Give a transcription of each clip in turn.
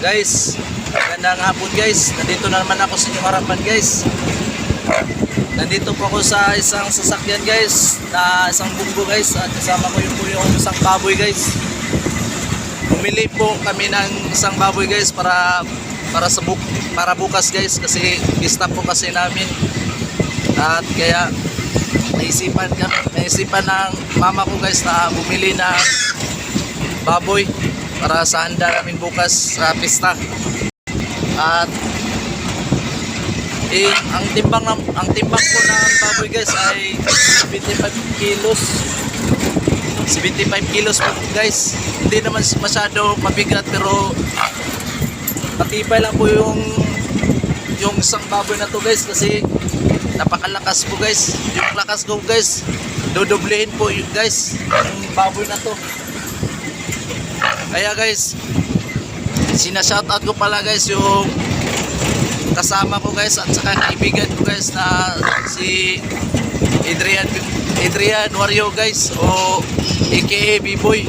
Guys, magandang hapon guys. Nandito na naman ako sa inyong harapan guys. Nandito po ako sa isang sasakyan guys, na isang bunggo guys. At kasama ko yung po yung isang baboy guys. Bumili po kami ng isang baboy guys para para sa buk para bukas guys kasi pista po kasi namin. At kaya naisipan kami, naisipan ng mama ko guys na bumili ng baboy para sa handa namin bukas sa pista. At eh, ang timbang ng ang timbang ko ng baboy guys ay 75 kilos. 75 kilos po guys. Hindi naman masyado mabigat pero matibay lang po yung yung isang baboy na to guys kasi napakalakas po guys. Yung lakas ko guys, dodoblehin po yun guys yung baboy na to. Kaya guys, sina-shoutout ko pala guys yung kasama ko guys at saka kaibigan ko guys na si Adrian Adrian Wario guys o aka B-Boy.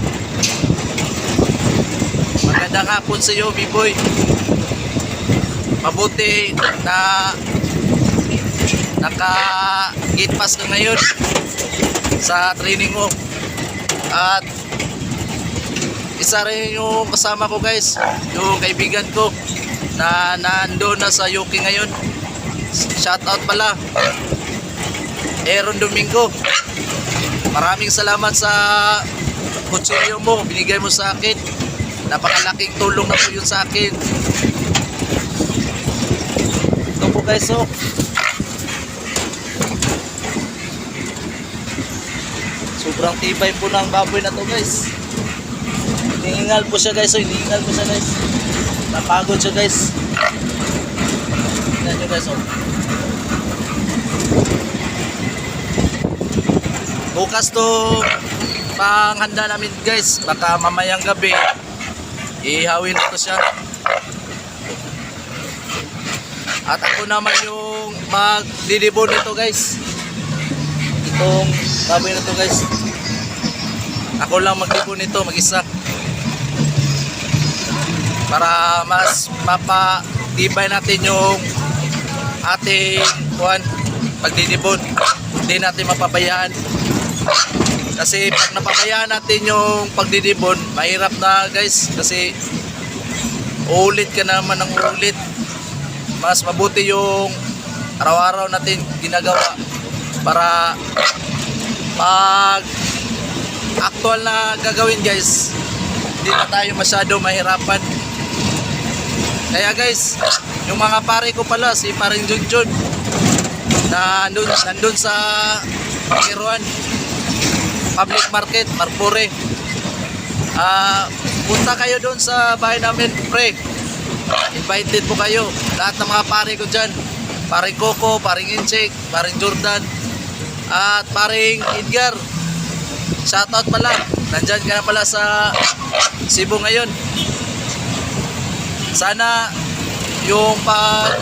Magandang hapon sa iyo B-Boy. Mabuti na naka gate pass ka ngayon sa training mo. At isa rin yung kasama ko guys, yung kaibigan ko na nandoon na sa UK ngayon. Shout out pala. Aaron Domingo. Maraming salamat sa kutsilyo mo, binigay mo sa akin. Napakalaking tulong na po yun sa akin. Ito po guys, oh. Sobrang tibay po ng baboy na to guys. Hinihingal po siya guys. Hinihingal po siya guys. Napagod siya guys. Tignan nyo guys, oh. Bukas to panghanda namin guys. Baka mamayang gabi ihawin ko siya. At ako naman yung magdidibon nito guys. Itong baboy na to guys. Ako lang magdibon nito mag-isa para mas mapatibay natin yung ating kuhan pagdidibon. Hindi natin mapabayaan. Kasi pag napabayaan natin yung pagdidibon mahirap na guys. Kasi ulit ka naman ng ulit mas mabuti yung araw-araw natin ginagawa para pag actual na gagawin guys hindi na tayo masyado mahirapan kaya guys, yung mga pare ko pala, si paring Junjun, na nandun, nandun sa Kiruan, Public Market, Marpure. Ah, punta kayo doon sa bahay namin, pre. Invited po kayo. Lahat ng mga pare ko dyan. Paring Coco, paring Inchik, paring Jordan, at paring Edgar. Shoutout pala. Nandyan ka na pala sa Cebu ngayon sana yung pag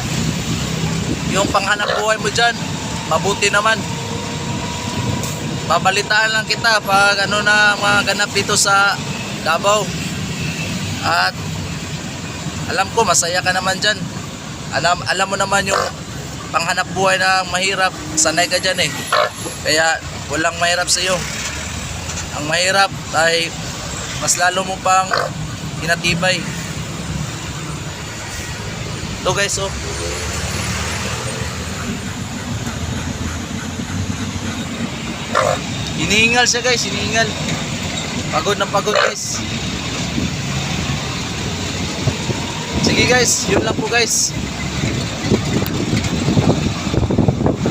yung panghanap buhay mo dyan mabuti naman. Babalitaan lang kita pag ano na mga ganap dito sa Davao. At alam ko masaya ka naman dyan. Alam, alam mo naman yung panghanap buhay na mahirap. Sanay ka dyan eh. Kaya walang mahirap sa iyo ang mahirap ay mas lalo mo pang inatibay ito guys, oh. Hinihingal siya guys, hinihingal. Pagod na pagod guys. Sige guys, yun lang po guys.